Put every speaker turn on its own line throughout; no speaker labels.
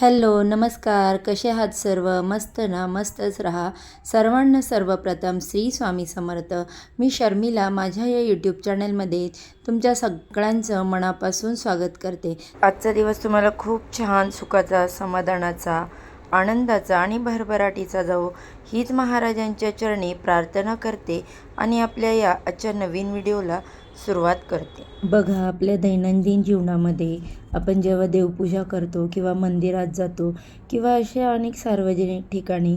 Hello नमस्कार. कसे आहात सर्व? मस्त ना? मस्तच राहा. सर्वांना सर्वप्रथम श्री स्वामी समर्थ. मी शर्मिला माझ्या या यूट्यूब चॅनलमध्ये तुमच्या सगळ्यांचं मनापासून स्वागत करते. आजचा दिवस तुम्हाला खूप छान सुखाचा समाधानाचा आनंदाचा आणि भरभराटीचा जाऊ हीच महाराजांच्या चरणी प्रार्थना करते आणि आपल्या या आजच्या नवीन व्हिडिओला सुरुवात करते. बघा आपल्या दैनंदिन जीवनामध्ये आपण जेव्हा देवपूजा करतो किंवा मंदिरात जातो किंवा अशा अनेक सार्वजनिक ठिकाणी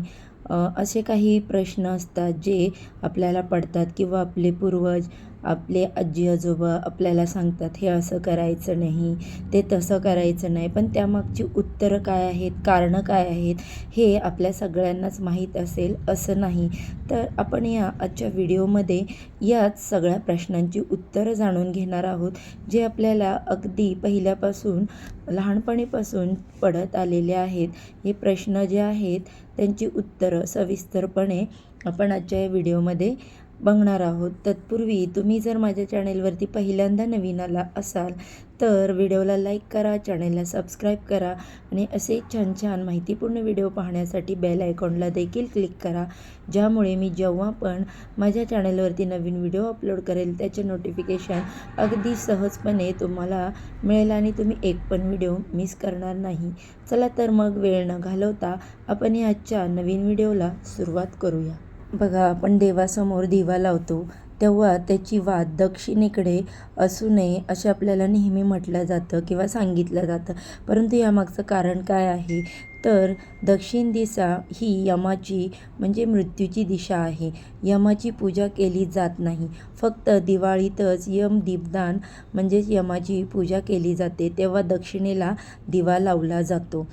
असे काही प्रश्न असतात जे आपल्याला पडतात किंवा आपले पूर्वज आपले आजी आजोबा आपल्याला सांगतात हे असं करायचं नाही ते तसं करायचं नाही. पण त्यामागची उत्तरं काय आहेत कारणं काय आहेत हे आपल्या सगळ्यांनाच माहीत असेल असं नाही. तर आपण या आजच्या व्हिडिओमध्ये याच सगळ्या प्रश्नांची उत्तरं जाणून घेणार आहोत जे आपल्याला अगदी पहिल्यापासून लहानपणीपासून पडत आलेले आहेत. हे प्रश्न जे आहेत त्यांची उत्तरं सविस्तरपणे आपण आजच्या या व्हिडिओमध्ये बघणार आहोत. तत्पूर्वी तुम्ही जर माझ्या चॅनेलवरती पहिल्यांदा नवीन आला असाल तर व्हिडिओला लाईक करा चॅनेलला सबस्क्राईब करा आणि असे छान छान माहितीपूर्ण व्हिडिओ पाहण्यासाठी बेल आयकॉनला देखील क्लिक करा ज्यामुळे मी जेव्हा पण माझ्या चॅनलवरती नवीन व्हिडिओ अपलोड करेल त्याचे नोटिफिकेशन अगदी सहजपणे तुम्हाला मिळेल आणि तुम्ही एक पण व्हिडिओ मिस करणार नाही. चला तर मग वेळ न घालवता आपण या आजच्या नवीन व्हिडिओला सुरुवात करूया. बघा आपण देवासमोर दिवा लावतो तेव्हा त्याची वात दक्षिणेकडे असू नये असे आपल्याला नेहमी म्हटलं जातं किंवा सांगितलं जातं. परंतु यामागचं कारण काय आहे? तर दक्षिण दिशा ही यमाची म्हणजे मृत्यूची दिशा आहे. यमाची पूजा केली जात नाही. फक्त दिवाळीतच यम दीपदान म्हणजेच यमाची पूजा केली जाते तेव्हा दक्षिणेला दिवा लावला जातो.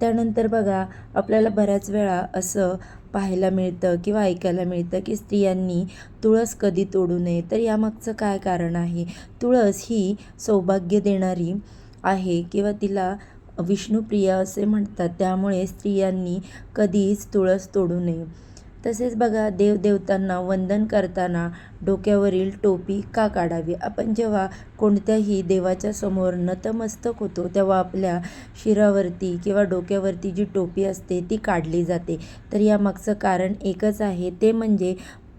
त्यानंतर बघा आपल्याला बऱ्याच वेळा असं पाहायला मिळतं किंवा ऐकायला मिळतं की स्त्रियांनी तुळस कधी तोडू नये. तर यामागचं काय कारण आहे? तुळस ही सौभाग्य देणारी आहे किंवा तिला विष्णुप्रिया असे म्हणतात. त्यामुळे स्त्रियांनी कधीच तुळस तोडू नये. तसेच बघा देवदेवतांना वंदन करताना डोक्यावरील टोपी का काढावी? आपण जेव्हा कोणत्याही देवाच्या समोर नतमस्तक होतो तेव्हा आपल्या शिरावरती किंवा डोक्यावरती जी टोपी असते ती काढली जाते. तर यामागचं कारण एकच आहे ते म्हणजे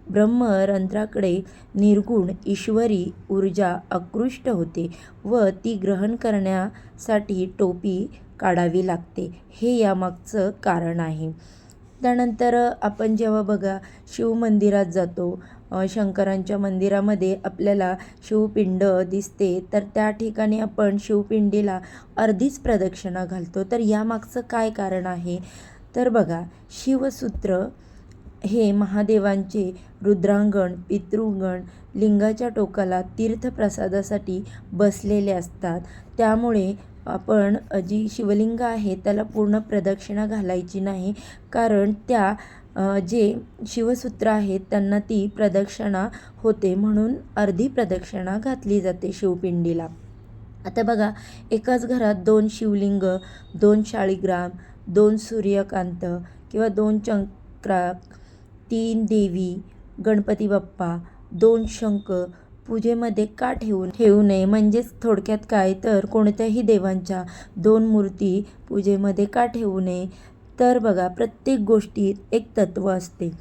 ब्रह्मरंध्राकडे निर्गुण ईश्वरी ऊर्जा आकृष्ट होते व ती ग्रहण करण्यासाठी टोपी काढावी लागते. हे यामागचं कारण आहे. त्यानंतर आपण जेव्हा बघा शिवमंदिरात जातो शंकरांच्या मंदिरामध्ये आपल्याला शिवपिंड दिसते तर त्या ठिकाणी आपण शिवपिंडीला अर्धीच प्रदक्षिणा घालतो. तर यामागचं काय कारण आहे? तर बघा शिवसूत्र हे महादेवांचे रुद्रांगण पितृगण लिंगाच्या टोकाला तीर्थप्रसादासाठी बसलेले असतात. त्यामुळे आपण जी शिवलिंग आहे त्याला पूर्ण प्रदक्षिणा घालायची नाही. कारण त्या जे शिवसूत्र आहेत त्यांना ती प्रदक्षिणा होते म्हणून अर्धी प्रदक्षिणा घातली जाते शिवपिंडीला. आता बघा एकाच घरात दोन शिवलिंग दोन शाळीग्राम दोन सूर्यकांत किंवा दोन चंक्रा तीन देवी गणपती बाप्पा दोन शंख पूजेमध्ये का ठेवू ठेवू नये? म्हणजेच थोडक्यात काय? तर कोणत्याही देवांच्या दोन मूर्ती पूजेमध्ये का ठेवू नये? तर बघा प्रत्येक गोष्टीत एक तत्त्व असते.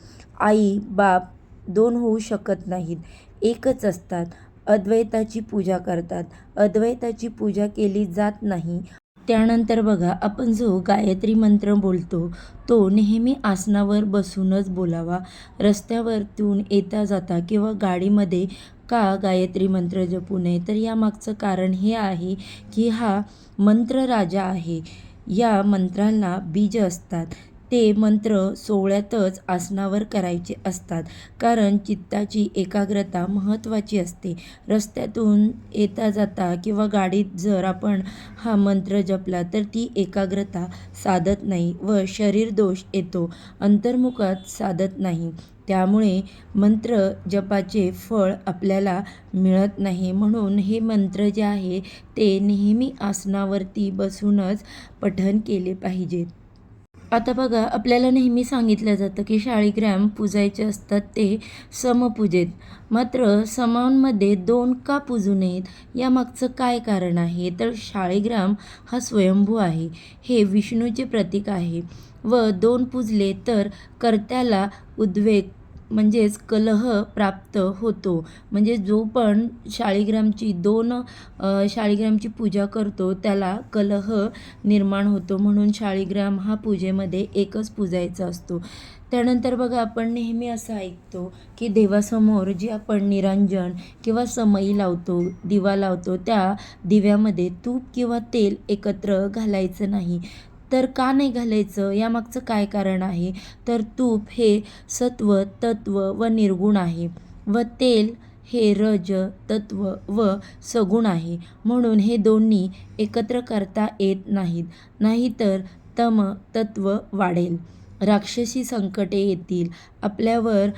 आई बाप दोन होऊ शकत नाहीत. एकच असतात. अद्वैताची पूजा करतात. अद्वैताची पूजा केली जात नाही. त्यानंतर बघा आपण जो गायत्री मंत्र बोलतो तो नेहमी आसनावर बसूनच बोलावा. रस्त्यावरतून येता जाता किंवा गाडीमध्ये का गायत्री मंत्र जपू नये. तर यामागचं कारण हे आहे की हा मंत्र राजा आहे. या मंत्रांना बीज असतात. ते मंत्र सोहळ्यातच आसनावर करायचे असतात. कारण चित्ताची एकाग्रता महत्त्वाची असते. रस्त्यातून येता जाता किंवा गाडीत जर आपण हा मंत्र जपला तर ती एकाग्रता साधत नाही व शरीर दोष येतो. अंतर्मुखात साधत नाही. त्यामुळे मंत्र जपाचे फळ आपल्याला मिळत नाही. म्हणून हे मंत्र जे आहे ते नेहमी आसनावरती बसूनच पठण केले पाहिजेत. आता बघा आपल्याला नेहमी सांगितलं जातं की शाळीग्राम पूजायचे असतात ते समपूजेत. मात्र समांमध्ये दोन का पूजू नयेत यामागचं काय कारण आहे? तर शाळीग्राम हा स्वयंभू आहे. हे विष्णूचे प्रतीक आहे. व दोन पूजले तर कर्त्याला उद्वेग म्हणजेच कलह प्राप्त होतो. म्हणजे जो पण शाळीग्रामची दोन शाळीग्रामची पूजा करतो त्याला कलह निर्माण होतो. म्हणून शाळीग्राम हा पूजेमध्ये एकच पूजायचा असतो. त्यानंतर बघा आपण नेहमी असं ऐकतो की देवासमोर जी आपण निरांजन किंवा समई लावतो दिवा लावतो त्या दिव्यामध्ये तूप किंवा तेल एकत्र घालायचं नाही. तर का नाही घालायचं? यामागचं काय कारण आहे? तर तूप हे सत्व तत्व व निर्गुण आहे. व तेल हे रज तत्व व सगुण आहे. म्हणून हे दोन्ही एकत्र करता येत नाहीत. नाहीतर तम तत्व वाढेल. राक्षसी संकटे येतील. आपल्यावर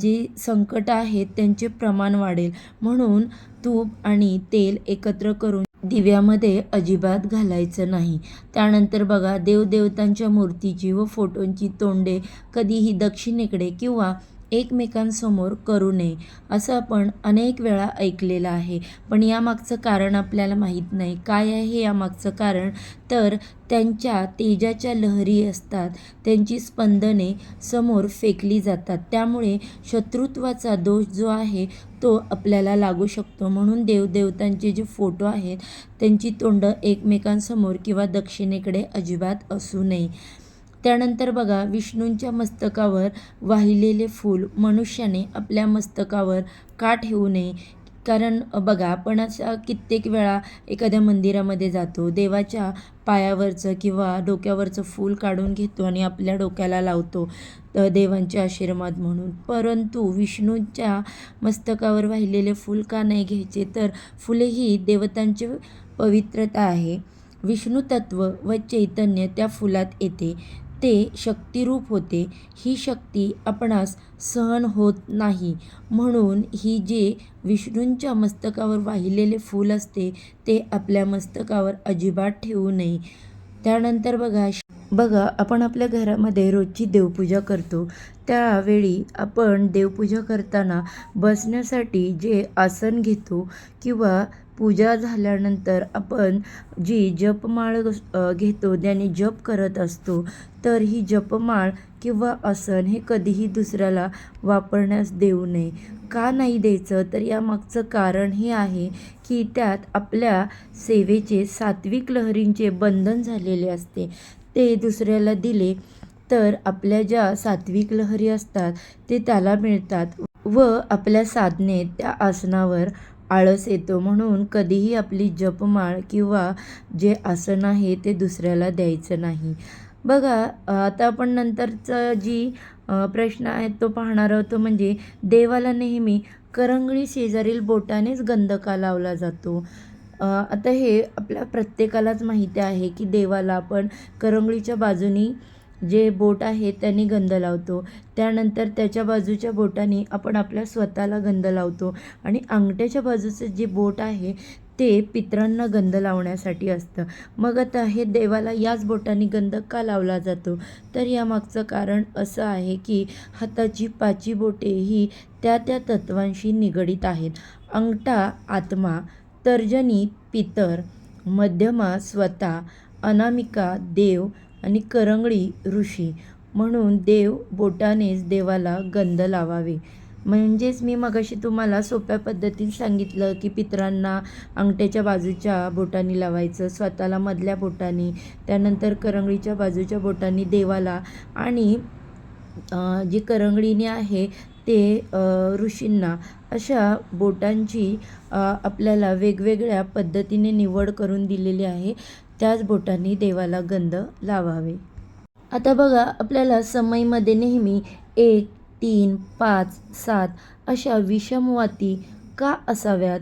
जे संकट आहेत त्यांचे प्रमाण वाढेल. म्हणून तूप आणि तेल एकत्र करून दिव्यामध्ये अजिबात घालायचं नाही. त्यानंतर बघा देवदेवतांच्या मूर्तीची व फोटोंची तोंडे कधीही दक्षिणेकडे किंवा एकमेकांसमोर करू नये असं आपण अनेक वेळा ऐकलेलं आहे. पण यामागचं कारण आपल्याला माहीत नाही. काय आहे यामागचं कारण? तर त्यांच्या तेजाच्या लहरी असतात. त्यांची स्पंदने समोर फेकली जातात. त्यामुळे शत्रुत्वाचा दोष जो आहे तो आपल्याला लागू शकतो. म्हणून देवदेवतांचे जे फोटो आहेत त्यांची तोंड एकमेकांसमोर किंवा दक्षिणेकडे अजिबात असू नये. त्यानंतर बघा विष्णूंच्या मस्तकावर वाहिलेले फूल. मनुष्याने आपल्या मस्तकावर का ठेवू नये? कारण बघा आपण अशा कित्येक वेळा एखाद्या मंदिरामध्ये जातो देवाच्या पायावरचं किंवा डोक्यावरचं फूल काढून घेतो आणि आपल्या डोक्याला लावतो देवांचे आशीर्वाद म्हणून. परंतु विष्णूंच्या मस्तकावर वाहिलेले फूल का नाही घ्यायचे? तर फुले ही देवतांची पवित्रता आहे. विष्णू तत्व व चैतन्य त्या फुलात येते. ते शक्तिरूप होते. ही शक्ती आपणास सहन होत नाही. म्हणून ही जे विष्णूंच्या मस्तकावर वाहिलेले फूल असते ते आपल्या मस्तकावर अजिबात ठेवू नये. त्यानंतर बघा बघा आपण आपल्या घरामध्ये रोजची देवपूजा करतो. त्यावेळी आपण देवपूजा करताना बसण्यासाठी जे आसन घेतो किंवा पूजा झाल्यानंतर आपण जी जपमाळ घेतो त्याने जप करत असतो तर ही जपमाळ किंवा आसन हे कधीही दुसऱ्याला वापरण्यास देऊ नये. का नाही द्यायचं? तर यामागचं कारण हे आहे की त्यात आपल्या सेवेचे सात्विक लहरींचे बंधन झालेले असते. ते दुसऱ्याला दिले तर आपल्या ज्या सात्विक लहरी असतात ते त्याला मिळतात व आपल्या साधनेत त्या आसनावर आळस येतो म्हणून कधीही आपली जपमाळ किंवा जे आसन आहे ते दुसऱ्याला द्यायचं नाही. बघा आता आपण नंतरचा जी प्रश्न आहे तो पाहणार आहोत म्हणजे देवाला नेहमी करंगळी शेजारील बोटानेच गंधका लावला जातो. आता हे आपल्या प्रत्येकालाच माहिती आहे की देवाला आपण करंगळीच्या बाजूनी जे बोट आहे त्याने गंध लावतो. त्यानंतर त्याच्या बाजूच्या बोटाने आपण आपल्या स्वतःला गंध लावतो आणि अंगठ्याच्या बाजूचं जे बोट आहे ते पितरांना गंध लावण्यासाठी असतं. मग आता हे देवाला याच बोटाने गंध का लावला जातो? तर यामागचं कारण असं आहे की हाताची पाची बोटे ही त्या त्या तत्वांशी निगडीत आहेत. अंगठा आत्मा तर्जनी पितर मध्यमा स्वतः अनामिका देव आणि करंगळी ऋषी. म्हणून देव बोटानेच देवाला गंध लावावे. म्हणजेच मी मगाशी तुम्हाला सोप्या पद्धतीत सांगितलं की पितरांना अंगठ्याच्या बाजूच्या बोटांनी लावायचं स्वतःला मधल्या बोटांनी त्यानंतर करंगळीच्या बाजूच्या बोटांनी देवाला आणि जी करंगळीने आहे ते ऋषींना अशा बोटांची आपल्याला वेगवेगळ्या पद्धतीने निवड करून दिलेली आहे. त्याच बोटांनी देवाला गंध लावावे. आता बघा आपल्याला समईमध्ये नेहमी एक तीन पाच सात अशा विषमवाती का असाव्यात?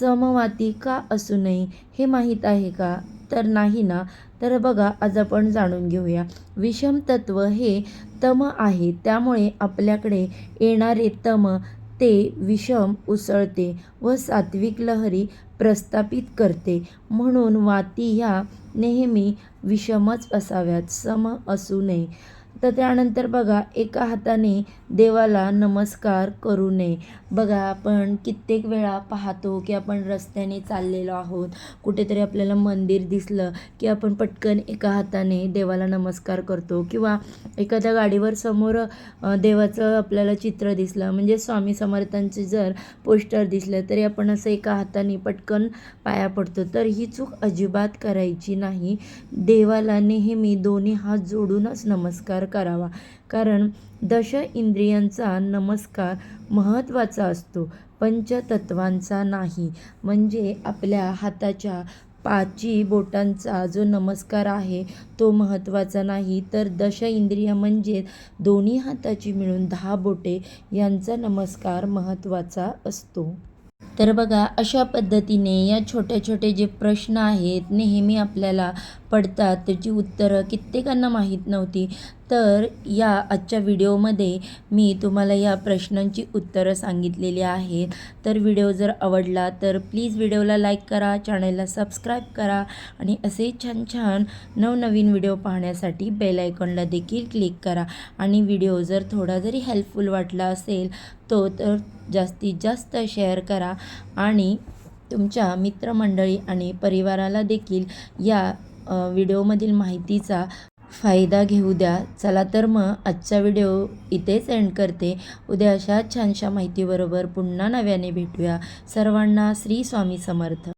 समवाती का असू नये हे माहीत आहे का? तर नाही ना? तर बघा आज आपण जाणून घेऊया. विषम तत्व हे तम आहे त्यामुळे आपल्याकडे येणारे तम ते विषम उसळते व सात्विक लहरी प्रस्थापित करते. म्हणून वाती ह्या नेहमी विषमच असाव्यात सम असू नये. तर त्यानंतर बघा एका हाताने देवाला नमस्कार करू नये. बघा आपण कित्येक वेळा पाहतो की आपण रस्त्याने चाललेलो आहोत. कुठेतरी आपल्याला मंदिर दिसलं की आपण पटकन एका हाताने देवाला नमस्कार करतो किंवा एखाद्या गाडीवर समोर देवाचं आपल्याला चित्र दिसलं. म्हणजे स्वामी समर्थांचे जर पोस्टर दिसलं तरी आपण असं एका हाताने पटकन पाया पडतो. तर ही चूक अजिबात करायची नाही. देवाला नेहमी दोन्ही हात जोडूनच नमस्कार करावा. कारण दश इंद्रियांचा नमस्कार महत्त्वाचा असतो. पंचतत्वांचा नाही. म्हणजे आपल्या हाताच्या पाची बोटांचा जो नमस्कार आहे तो महत्त्वाचा नाही. तर दश इंद्रिय म्हणजे दोन्ही हाताची मिळून दहा बोटे यांचा नमस्कार महत्त्वाचा असतो. तर बघा अशा पद्धतीने या छोटे छोटे जे प्रश्न आहेत नेहमी आपल्याला पडतात. त्याची उत्तरं कित्येकांना माहीत नव्हती. तर या आजच्या व्हिडिओमध्ये मी तुम्हाला या प्रश्नांची उत्तरं सांगितलेली आहेत. तर व्हिडिओ जर आवडला तर प्लीज व्हिडिओला लाईक करा चॅनलला सबस्क्राईब करा आणि असे छान छान नवनवीन व्हिडिओ पाहण्यासाठी बेल आयकॉनला देखील क्लिक करा. आणि व्हिडिओ जर थोडा जरी हेल्पफुल वाटला असेल तो तर जास्तीत जास्त शेअर करा आणि तुमच्या मित्रमंडळी आणि परिवाराला देखील या व्हिडिओमधील माहितीचा फायदा घेऊ द्या. चला तर मग आजचा व्हिडिओ इथेच एंड करते. उद्या अशा छानशा माहितीबरोबर पुन्हा नव्याने भेटूया. सर्वांना श्री स्वामी समर्थ.